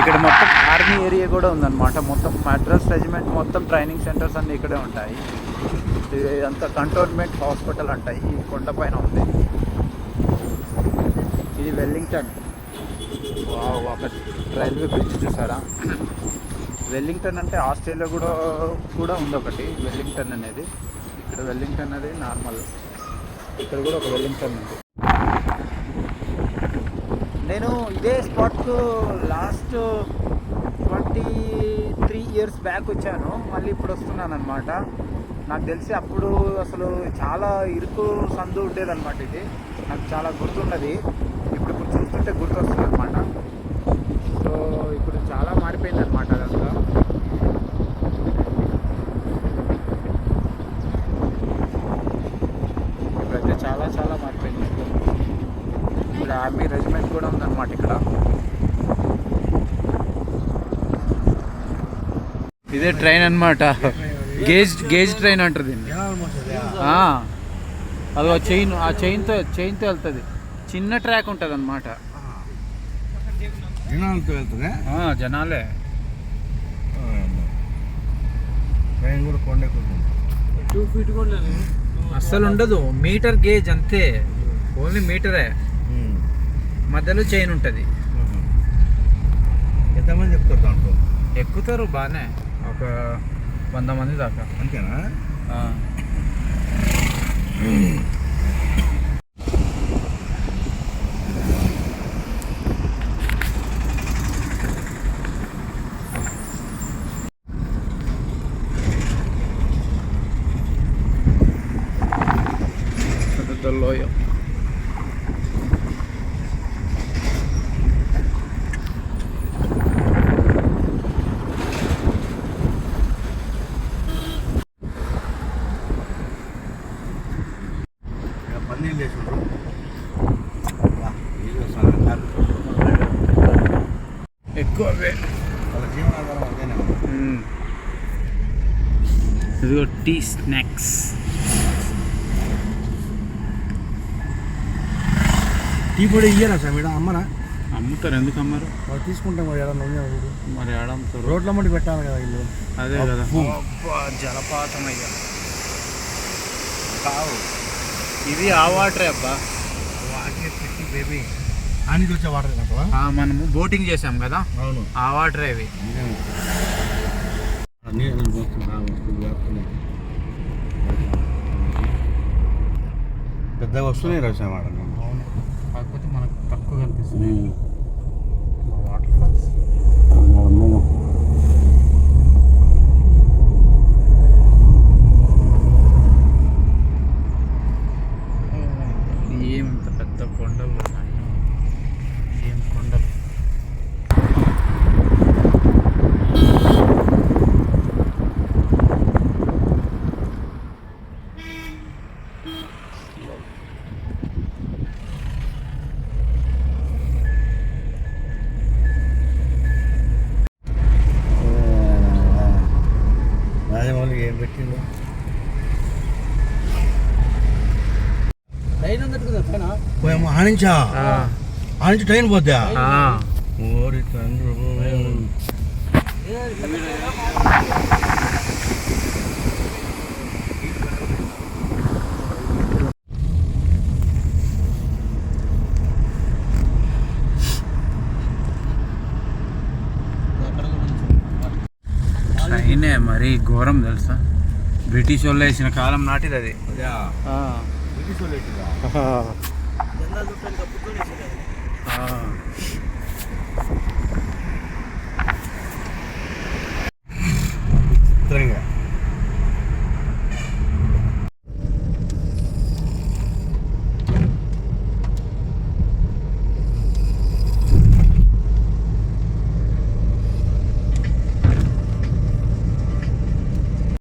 ఇక్కడ మొత్తం army area కూడా ఉందన్నమాట. మొత్తం మద్రాస్ రెజిమెంట్ మొత్తం ట్రైనింగ్ సెంటర్స్ అన్నీ ఇక్కడే ఉంటాయి. ఇదంతా కంటోన్మెంట్ హాస్పిటల్ అంటాయి ఈ కొండపైన ఉంది. ఇది వెల్లింగ్టన్. వావ్, ఒక రైల్వే బ్రిడ్జ్ చూసారా? వెల్లింగ్టన్ అంటే ఆస్ట్రేలియా కూడా కూడా ఉంది ఒకటి వెల్లింగ్టన్ అనేది. ఇక్కడ వెల్లింగ్టన్ అనేది నార్మల్. ఇక్కడ కూడా ఒక వెల్లింగ్టన్ ఉంది. నేను ఇదే స్పాట్కు last twenty three years back వచ్చాను. మళ్ళీ ఇప్పుడు వస్తున్నాను అనమాట నాకు తెలిసి అప్పుడు అసలు చాలా ఇరుకు సందు ఉండేదన్నమాట ఇది. నాకు చాలా గుర్తున్నది ఇప్పుడు ఇప్పుడు చూస్తుంటే గుర్తొస్తుంది అనమాట సో ఇప్పుడు చాలా మారిపోయింది అనమాట అదంతా. ఇప్పుడైతే చాలా చాలా మారిపోయింది. ఇప్పుడు ఆర్మీ రెజిమెంట్ కూడా ఉందన్నమాట ఇక్కడ. ఇదే ట్రైన్ అన్నమాట. గేజ్ గేజ్ ట్రైన్ అంటారు దీన్ని. ఆ, అది ఆ. చైన్ ఆ చైన్తో చైన్తో వెళ్తుంది. చిన్న ట్రాక్ ఉంటుంది అనమాట జనాలే. ట్రైన్ కూడా కొండెక్కుతుంది టూ ఫీట్ కూడా అస్సలు ఉండదు. మీటర్ గేజ్ అంతే. ఓన్లీ మీటరే. మధ్యలో చైన్ ఉంటుంది. ఎంతమంది చెప్తారు దాంట్లో? ఎక్కుతారు బాగానే ఒక వంద మంది దాకా. అంతేనా? ఆ. పెద్ద వస్తాను ఎక్కువ ఉంది. ఇదిగో టీ స్నాక్స్. టీ పొడి ఇయ్యరా సార్ మేడం అమ్మరా అమ్ముతారు ఎందుకు అమ్మారు? వాళ్ళు తీసుకుంటాం మరి ఎలా నొంగి మరి ఆడ అమ్ముతారు రోడ్ల మట్టి పెట్టాలి కదా ఇల్లు. అదే కదా. జలపాతం అయ్యా. కావు. ఇది ఆ వాటరే అబ్బా. బేబీ వచ్చే వాటర్ మనము బోటింగ్ చేసాం కదా. అవును. ఆ వాటరే ఇవి. వస్తుంది వేస్తున్నాయి పెద్దగా అవును. కాకపోతే మనకు తక్కువ కనిపిస్తుంది వాటర్ ఫాల్స్ ఏమంత పెద్ద కొండలు ఉన్నాయి ఏం కొండలు? రాజమౌళి ఏం పెట్టిండు? పోయమ్మ ఆనించా ఆనించి ట్రైన్ పోద్దా? ఆ, ఓరి తండ్రి ట్రైనే మరి ఘోరం తెలుసా? బ్రిటిష్ వాళ్ళు వేసిన కాలం నాటిది అది. అదే బ్రిటిష్ వాళ్ళు పెట్టిందా జెండా చుట్టానికి అప్పుకొని ఆ.